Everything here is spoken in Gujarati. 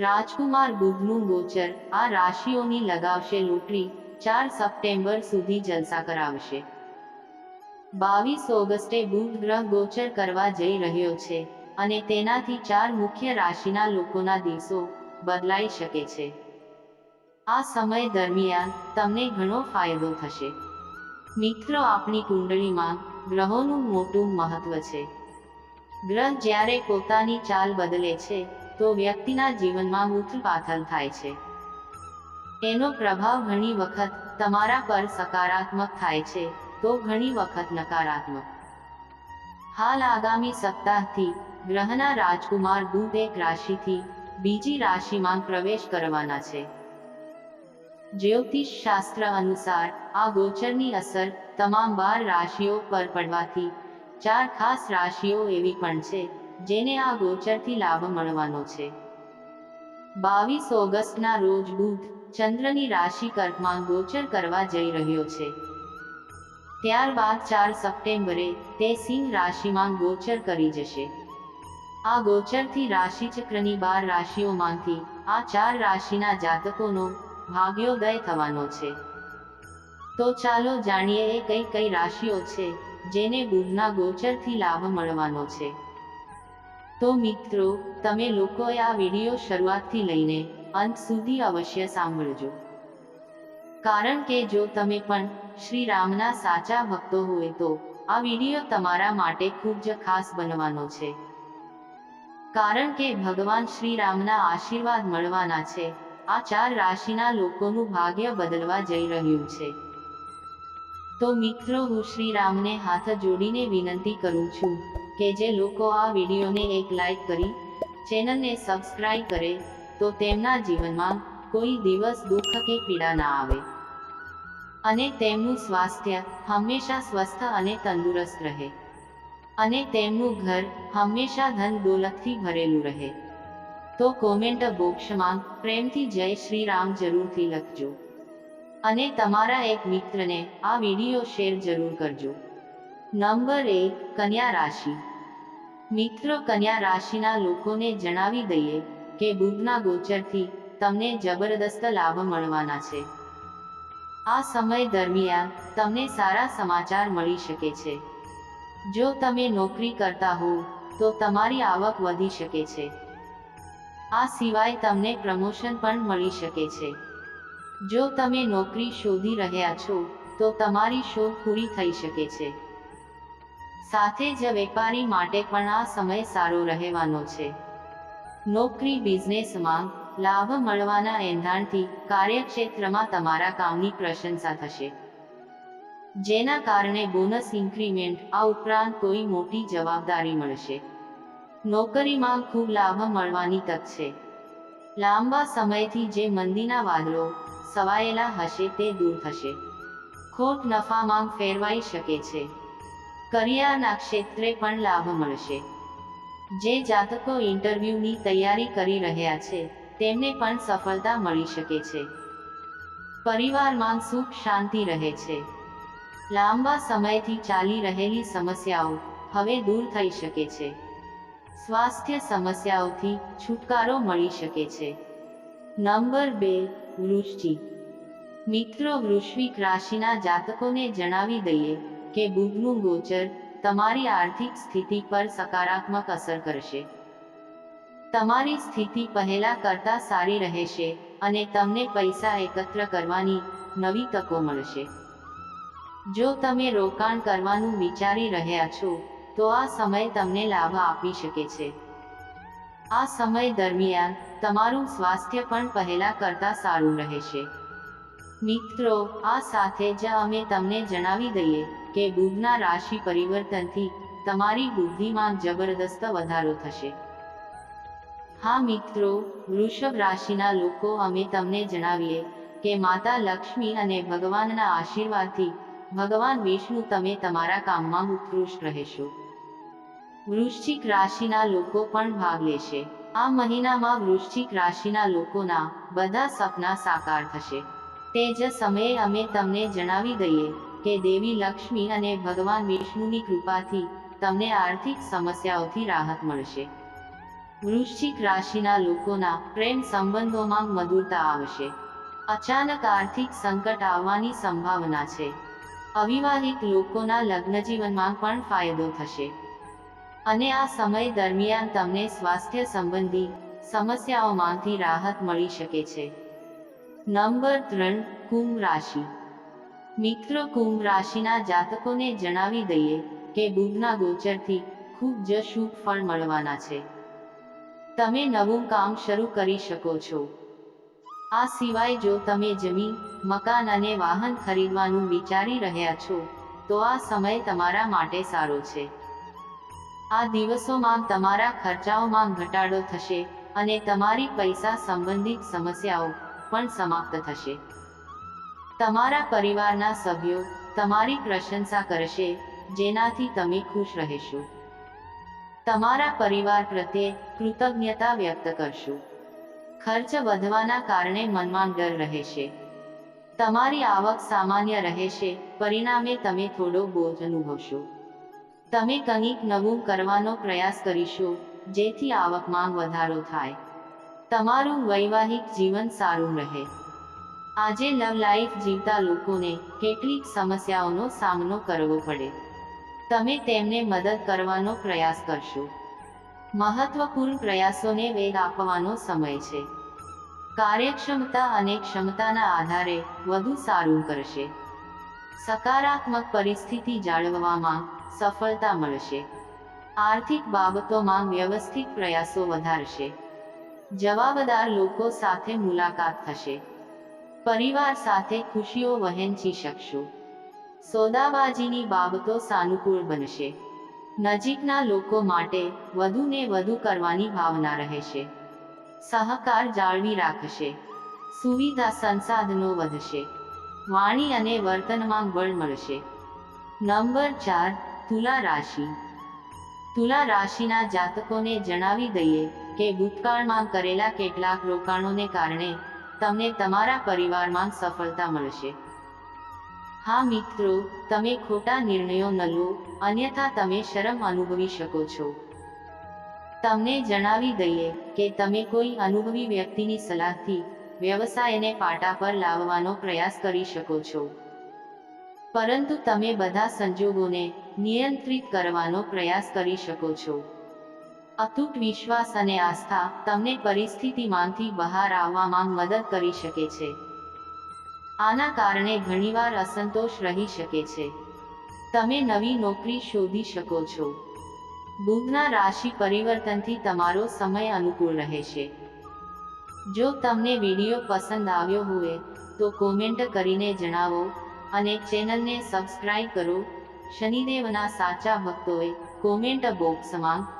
રાજકુમાર બુધનું ગોચર આ રાશિઓની લગાવશે લોટરી, ચાર સપ્ટેમ્બર સુધી જલસા કરાવશે. બાવીસ ઓગસ્ટે બુધ ગ્રહ ગોચર કરવા જઈ રહ્યો છે અને તેનાથી ચાર મુખ્ય રાશિના લોકોના દિવસો બદલાઈ શકે છે. આ સમય દરમિયાન તમને ઘણો ફાયદો થશે. મિત્રો, આપણી કુંડળીમાં ગ્રહોનું મોટું મહત્વ છે. ગ્રહ જ્યારે પોતાની ચાલ બદલે છે તો વ્યક્તિના જીવનમાં ઉથલપાથલ થાય છે. એનો પ્રભાવ ઘણી વખત તમારા પર સકારાત્મક થાય છે, તો ઘણી વખત નકારાત્મક. હાલ આગામી સપ્તાહથી ગ્રહના રાજકુમાર બુધ એક રાશિથી બીજી રાશિમાં પ્રવેશ કરવાના છે. જ્યોતિષ શાસ્ત્ર અનુસાર આ ગોચરની અસર તમામ બાર રાશિઓ પર પડવાથી ચાર ખાસ રાશિઓ એવી પણ છે જેને આ ગોચરથી લાભ મળવાનો છે. બાવીસ ઓગસ્ટના રોજ બુધ ચંદ્રની રાશિ કર્કમાં ગોચર કરવા જઈ રહ્યો છે. ત્યારબાદ ચાર સપ્ટેમ્બરે તે સિંહ રાશિમાં ગોચર કરી જશે. આ ગોચરથી રાશિચક્રની બાર રાશિઓમાંથી આ ચાર રાશિના જાતકોનો ભાગ્યોદય થવાનો છે. તો ચાલો જાણીએ એ કઈ કઈ રાશિઓ છે જેને બુધના ગોચરથી લાભ મળવાનો છે. તો મિત્રો, તમે લોકોએ આ વીડિયો શરૂઆતથી લઈને અંત સુધી અવશ્ય સાંભળજો. કારણ કે જો તમે પણ શ્રી રામના સાચા ભક્તો હોય તો આ વીડિયો તમારા માટે ખૂબ જ ખાસ બનવાનો છે. કારણ કે ભગવાન શ્રી રામના આશીર્વાદ મળવાના છે, આ ચાર રાશિના લોકોનું ભાગ્ય બદલવા જઈ રહ્યું છે. તો મિત્રો, હું શ્રી રામને હાથ જોડીને વિનંતી કરું છું કે જે લોકો આ વિડીયોને એક લાઈક કરી, ચેનલને સબસ્ક્રાઇબ કરે, તો તેમના જીવનમાં કોઈ દિવસ દુઃખ કે પીડા ના આવે. અને તેમનું સ્વાસ્થ્ય હંમેશા સ્વસ્થ અને તંદુરસ્ત રહે. અને તેમનું ઘર હંમેશા ધન દોલતથી ભરેલું રહે. તો કોમેન્ટ બોક્સમાં પ્રેમથી જય શ્રી રામ જરૂરથી લખજો. અને તમારા એક મિત્રને આ વીડિયો શેર જરૂર કરજો. નંબર એક, કન્યા રાશિ. મિત્રો કન્યા રાશિના લોકોને જણાવી દઈએ કે બુધના ગોચરથી તમને જબરદસ્ત લાભ મળવાના છે. આ સમય દરમિયાન તમને સારા સમાચાર મળી શકે છે. જો તમે નોકરી કરતા હો તો તમારી આવક વધી શકે છે. આ સિવાય તમને પ્રમોશન પણ મળી શકે છે. જો તમે નોકરી શોધી રહ્યા છો, તો તમારી શોધ પૂરી થઈ શકે છે. સાથે જ વેપારી માટે પણ આ સમય સારો રહેવાનો છે. નોકરી બિઝનેસમાં લાભ મળવાના એંધાણથી કાર્યક્ષેત્રમાં તમારા કામની પ્રશંસા થશે. જેના કારણે બોનસ ઇન્ક્રીમેન્ટ આ ઉપરાંત કોઈ મોટી જવાબદારી મળશે. નોકરીમાં ખૂબ લાભ મળવાની તક છે. લાંબા સમયથી જે મંદીના વાદળો સવાયેલા હશે તે દૂર થશે. ખોટ નફામાં ફેરવાઈ શકે છે. કરિયાના ક્ષેત્રે પણ લાભ મળશે. જે જાતકો ઇન્ટરવ્યૂની તૈયારી કરી રહ્યા છે, તેમને પણ સફળતા મળી શકે છે. પરિવારમાં સુખ શાંતિ રહે છે. લાંબા સમયથી ચાલી રહેલી સમસ્યાઓ હવે દૂર થઈ શકે છે. સ્વાસ્થ્ય સમસ્યાઓથી છુટકારો મળી શકે છે. નંબર બે, વૃષ્ટિ. મિત્રો, વૃશ્વિક રાશિના જાતકોને જણાવી દઈએ કે બુધનું ગોચર તમારી આર્થિક સ્થિતિ પર સકારાત્મક અસર કરશે. તમારી સ્થિતિ પહેલા કરતા સારી રહેશે અને તમને પૈસા એકત્ર કરવાની નવી તકો મળશે. જો તમે રોકાણ કરવાનું વિચારી રહ્યા છો, તો આ સમય તમને લાભ આપી શકે છે. આ સમય દરમિયાન તમારું સ્વાસ્થ્ય પણ પહેલા કરતા સારું રહેશે. મિત્રો, આ સાથે જ અમે તમને જણાવી દઈએ કે બુધના રાશિ પરિવર્તનથી તમારી બુદ્ધિમાં જબરદસ્ત વધારો થશે. હા મિત્રો, વૃષભ રાશિના લોકો અમે તમને જણાવીએ કે માતા લક્ષ્મી અને ભગવાનના આશીર્વાદથી ભગવાન વિષ્ણુ તમે તમારા કામમાં ઉત્કૃષ્ટ રહેશો. વૃશ્ચિક રાશિના લોકો પણ ભાગ લેશે. આ મહિનામાં વૃશ્ચિક રાશિના લોકોના બધા સપના સાકાર થશે. તે જ સમયે અમે તમને જણાવી દઈએ કે દેવી લક્ષ્મી અને ભગવાન વિષ્ણુની કૃપાથી તમને આર્થિક સમસ્યાઓથી રાહત મળશે. વૃશ્ચિક રાશિના લોકોના પ્રેમ સંબંધોમાં મધુરતા આવશે. અચાનક આર્થિક સંકટ આવવાની સંભાવના છે. અવિવાહિત લોકોના લગ્ન જીવનમાં પણ ફાયદો થશે. અને આ સમય દરમિયાન તમને સ્વાસ્થ્ય સંબંધી સમસ્યાઓમાંથી રાહત મળી શકે છે. નંબર ત્રણ, કુંભ રાશિ. મિત્ર, કુંભ રાશિના જાતકોને જણાવી દઈએ કે બુધના ગોચરથી ખૂબ જ શુભ ફળ મળવાના છે. તમે નવું કામ શરૂ કરી શકો છો. આ સિવાય જો તમે જમીન, મકાન અને વાહન ખરીદવાનું વિચારી રહ્યા છો, તો આ સમય તમારા માટે સારો છે. આ દિવસોમાં તમારા ખર્ચાઓમાં ઘટાડો થશે અને તમારી પૈસા સંબંધિત સમસ્યાઓ પણ સમાપ્ત થશે. તમારા પરિવારના સભ્યો તમારી પ્રશંસા કરશે, જેનાથી તમે ખુશ રહેશો. તમારા પરિવાર પ્રત્યે કૃતજ્ઞતા વ્યક્ત કરશો. ખર્ચ વધવાના કારણે મનમાં ડર રહેશે. તમારી આવક સામાન્ય રહેશે, પરિણામે તમે થોડો બોજ અનુભવશો. તમે કંઈક નવું કરવાનો પ્રયાસ કરીશો, જેથી આવકમાં વધારો થાય. તમારું વૈવાહિક જીવન સારું રહે. આજે લવ લાઈફ જીવતા લોકોને કેટલીક સમસ્યાઓનો સામનો કરવો પડે. તમે તેમને મદદ કરવાનો પ્રયાસ કરશો. મહત્વપૂર્ણ પ્રયાસોને વેગ આપવાનો સમય છે. કાર્યક્ષમતા અને ક્ષમતાના આધારે વધુ સારું કરશે. સકારાત્મક પરિસ્થિતિ જાળવવામાં સફળતા મળશે. આર્થિક બાબતોમાં વ્યવસ્થિત પ્રયાસો વધારશે. જવાબદાર લોકો સાથે મુલાકાત થશે. પરિવાર સાથે ખુશીઓ વહેંચી શકશો. સોદાબાજીની બાબતો સાનુકૂળ બનશે. નજીકના લોકો માટે વધુ ને વધુ કરવાની ભાવના રહેશે. સહકાર જાળવી રાખશે. સુવિધા સંસાધનો વધશે. વાણી અને વર્તનમાં બળ મળશે. નંબર ચાર, તુલા રાશિ. તુલા રાશિના જાતકોને જણાવી દઈએ કે ભૂતકાળમાં કરેલા કેટલાક રોકાણોને કારણે તમને તમારા પરિવારમાં સફળતા મળશે. હા મિત્રો, તમે ખોટા નિર્ણયો ન લો, અન્યથા તમે શરમ અનુભવી શકો છો. તમને જણાવી દઈએ કે તમે કોઈ અનુભવી વ્યક્તિની સલાહથી વ્યવસાયને પાટા પર લાવવાનો પ્રયાસ કરી શકો છો. પરંતુ તમે બધા સંજોગોને નિયંત્રિત કરવાનો પ્રયાસ કરી શકો છો. અતૂટ વિશ્વાસ અને આસ્થા તમને પરિસ્થિતિમાંથી બહાર આવવામાં મદદ કરી શકે છે. આના કારણે ઘણીવાર અસંતોષ રહી શકે છે. તમે નવી નોકરી શોધી શકો છો. બુધના રાશિ પરિવર્તનથી તમારો સમય અનુકૂળ રહેશે. જો તમને વીડિયો પસંદ આવ્યો હોય, તો કોમેન્ટ કરીને જણાવો અને ચેનલને સબસ્ક્રાઇબ કરો. શનિદેવના સાચા ભક્તોએ કોમેન્ટ બોક્સમાં